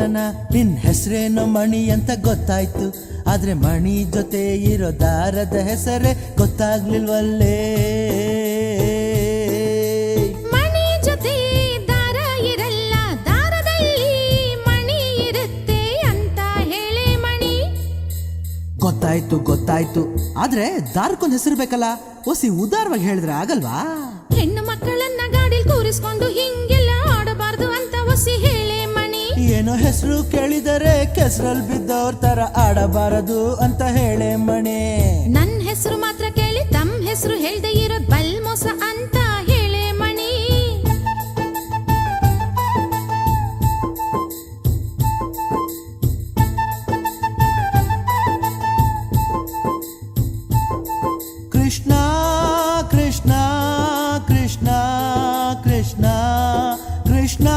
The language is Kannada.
ನನ ನಿನ್ ಹೆಸರೇನು ಮಣಿ ಅಂತ ಗೊತ್ತಾಯ್ತು. ಆದ್ರೆ ಮಣಿ ಜೊತೆ ಇರೋ ದಾರದ ಹೆಸರೇ ಗೊತ್ತಾಗ್ಲಿಲ್ವಲ್ಲೇ. ಮಣಿ ಜೊತೆ ದಾರ ಇರಲ್ಲ ದಾರದಲ್ಲಿ ಮಣಿ ಇರುತ್ತೆ ಅಂತ ಹೇಳಿ ಮಣಿ. ಗೊತ್ತಾಯ್ತು ಗೊತ್ತಾಯ್ತು. ಆದ್ರೆ ದಾರ್ಕೊಂದ್ ಹೆಸರು ಬೇಕಲ್ಲ ಒಸಿ ಉದಾರವಾಗಿ ಹೇಳಿದ್ರೆ ಆಗಲ್ವಾ? ಹೆಣ್ಣು ಮಕ್ಕಳನ್ನ ಗಾಡಿಲ್ ಕೂರಿಸ್ಕೊಂಡು ಹಿಂಗೆಲ್ಲ ಏನೋ ಹೆಸರು ಕೇಳಿದರೆ ಕೆಸರಲ್ಲಿ ಬಿದ್ದವ್ರ ತರ ಆಡಬಾರದು ಅಂತ ಹೇಳೆ ಮಣೆ. ನನ್ನ ಹೆಸರು ಮಾತ್ರ ಕೇಳಿ ತಮ್ಮ ಹೆಸರು ಹೇಳ್ದೆ ಇರೋದ್ ಬಲ್ಮೋಸ ಅಂತ ಹೇಳೆ ಮಣಿ. ಕೃಷ್ಣ ಕೃಷ್ಣ ಕೃಷ್ಣ ಕೃಷ್ಣ ಕೃಷ್ಣ.